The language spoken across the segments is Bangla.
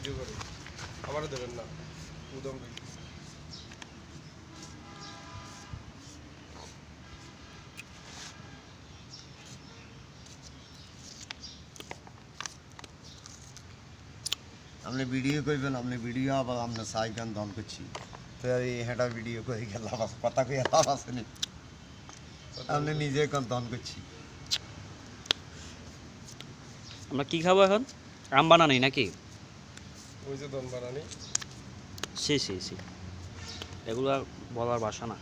ভিডিও করে। আমারও দেবেন না। উদম আপনি ভিডিও করবেন আপনি ভিডিও আবার আপনার সাই গান দন করছি। তো এই হেঁটা ভিডিও করে গেল কথা কই লাভ আসেনি আপনি নিজে এখন দন করছি। আমরা কি খাব এখন? আম বানানি নাকি? ওই যে দন বানানি। C C C. এগুলো বলার ভাষা না।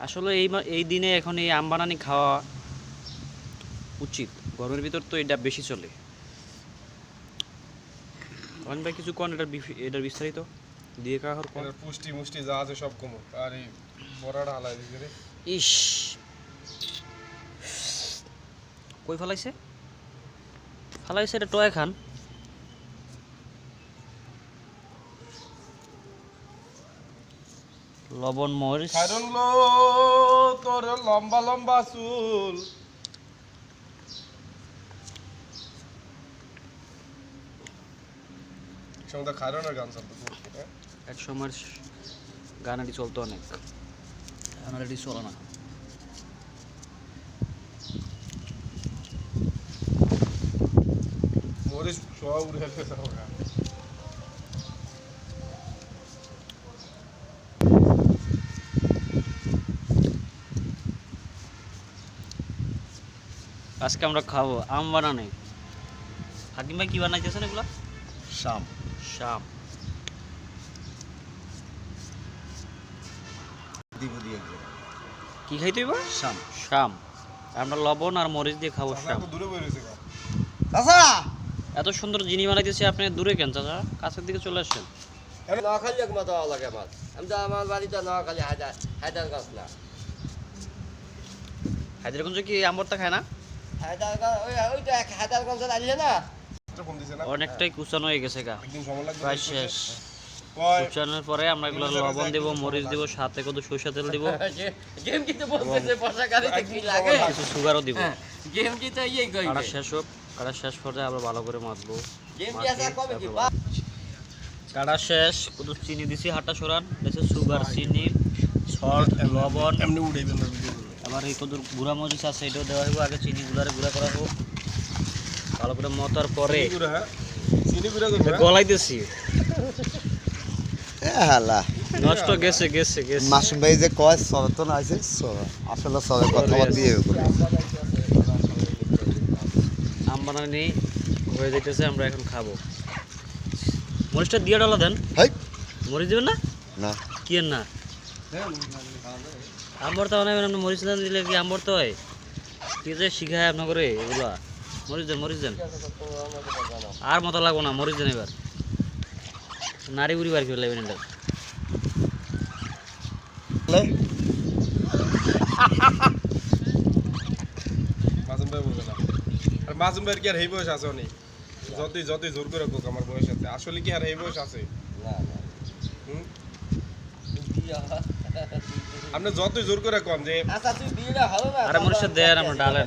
আসলে এই এই দিনে এখন এই আম বানানি খাওয়া উচিত। গরমের ভিতর তো এটা বেশি চলে। অন ভাই কিছু কোন এটার বিফি- এটার বিস্তারিত দিয়ে খাওয়ার কোন পুষ্টি মুষ্টি যা আছে সব কমো আর এই বড়াটা হালাই দিকে রে। ইস। কই ফেলাইছে? ফেলাইছে এটা টয় খান। লবণ মরিচ। তোর লম্বা লম্বা চুল। গান? এক সময় গানাটি চলতো অনেক। গানাটি চলে না। আজকে আমরা খাব আম বানানি। হাকিম ভাই কি বানাইতেছেন এগুলো? শাম। শাম। দিব দিয়ে কি খাইতে হইব? শাম। শাম। আমরা লবণ আর মরিচ দিয়ে খাব শাম। দূরে বই রয়েছে গা। চাচা! এত সুন্দর জিনিস বানাইতেছি আপনি দূরে কেন চাচা? কাছের দিকে চলে আসছেন নোয়াখালী এক মতো লাগে আমার। আমি তো আমার বাড়ি তো নোয়াখালী হায়দার হায়দারগঞ্জ না। হায়দ্রাগঞ্জে কি আমরটা খায় না? হায়দারগঞ্জ আনলে না। অনেকটাই কুচানো হয়ে গেছে গা। প্রায় শেষ। কুচানোর পরে আমরা এগুলো লবণ দিব মরিচ দিব সাথে কত সরিষা তেল দিব। গেম কিন্তু বলতেছে বর্ষাকালীতে কি লাগে? সুগারও দিব। হ্যাঁ, গেম ইয়ে শেষ হোক। কাটা শেষ পর্যায়ে আবার ভালো করে মাখবো কাটা শেষ কত চিনি দিছি হাঁটা সরান। দিছে সুগার চিনি সল্ট লবণ। এমনি উড়াইবেন না আবার এই কত গুঁড়া মরিচ আছে এটাও দেওয়া হইব। আগে চিনি গুঁড়ারে গুঁড়া করা হোক। ভালো করে মতার পরে হ্যাঁ। হ্যাঁ? গলাইতেছি নষ্ট গেছে গেছে গেছে। মাসুম ভাই যে কয় সবে তো আছে আসলে সবে কথা দিয়ে বানানি হয়ে যাইতেছে আমরা এখন খাব। মরিচটা দিয়ে ডালা দেন। হাই। মরিচ দেবেন না? না। কি না? আম্বরতা বানাবেন আপনি মরিচ না দিলে কি আম্বরতা হয়? কি যে শিখায় আপনার করে এগুলা? মরিচ দেন মরিচ দেন। আর মতো লাগবো না মরিচ দেন এবার। নারী বুড়ি বার করে লাগবেন এটা মাসুম ভাই বলবে না। আর মাসুম ভাইয়ের কি আর এই বয়স আছে অনেক? যতই যতই জোর করে কোক আমার বয়স আছে আসলে কি আর এই বয়স আছে? না না। হুম? আপনি যতই জোর করে কম যে আচ্ছা তুই বিয়েটা হলো না আরে আমরা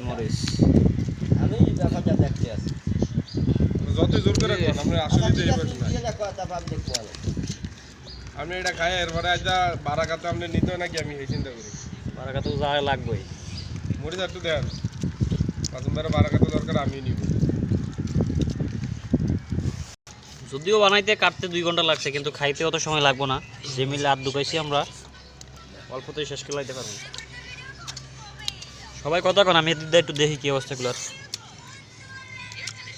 মরিচ। আমি ব্যাপারটা দেখতে আছি যতই জোর করে কম আপনি আসলে তো এই বয়স না আপনি এটা খাই এরপরে আজ বারা কাতে আপনি নিতে নাকি? আমি এই চিন্তা করি। বারাকা তো যা লাগবেই। মরিচ একটু দেন। মাসুম ভাইয়ের বারা দরকার আমি নিব। যদিও বানাইতে কাটতে দুই ঘণ্টা লাগছে কিন্তু খাইতে অত সময় লাগবো না। যে মিলে আর ঢুকাইছি আমরা অল্পতেই শেষ করে লাইতে পারব। সবাই কথা কন আমি দিদা একটু দেখি কি অবস্থাগুলো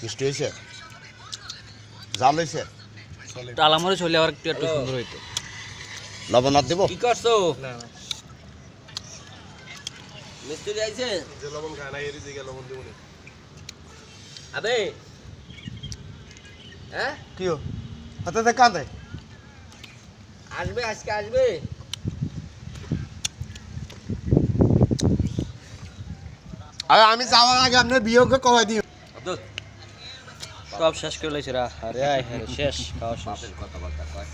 মিষ্টি হয়েছে? জাল হয়েছে? চলে টালামরে চলে আবার একটু একটু সুন্দর হইতো। লবণ আর দেবো? কি করছ? না না। মিস্ত্রি আইছে যে লবণ খায় না এর দিকে লবণ দেবো আবে। হ্যাঁ? কি হাতে দেখ কাঁদে? আসবে আজকে আসবে। আরে আমি যাওয়ার আগে আপনার বিয়োগকে কমাই দিও সব শেষ করে লাইছে রা। আরে আয় হ্যাঁ শেষ খাওয়া শেষ। কথাবার্তা কয়।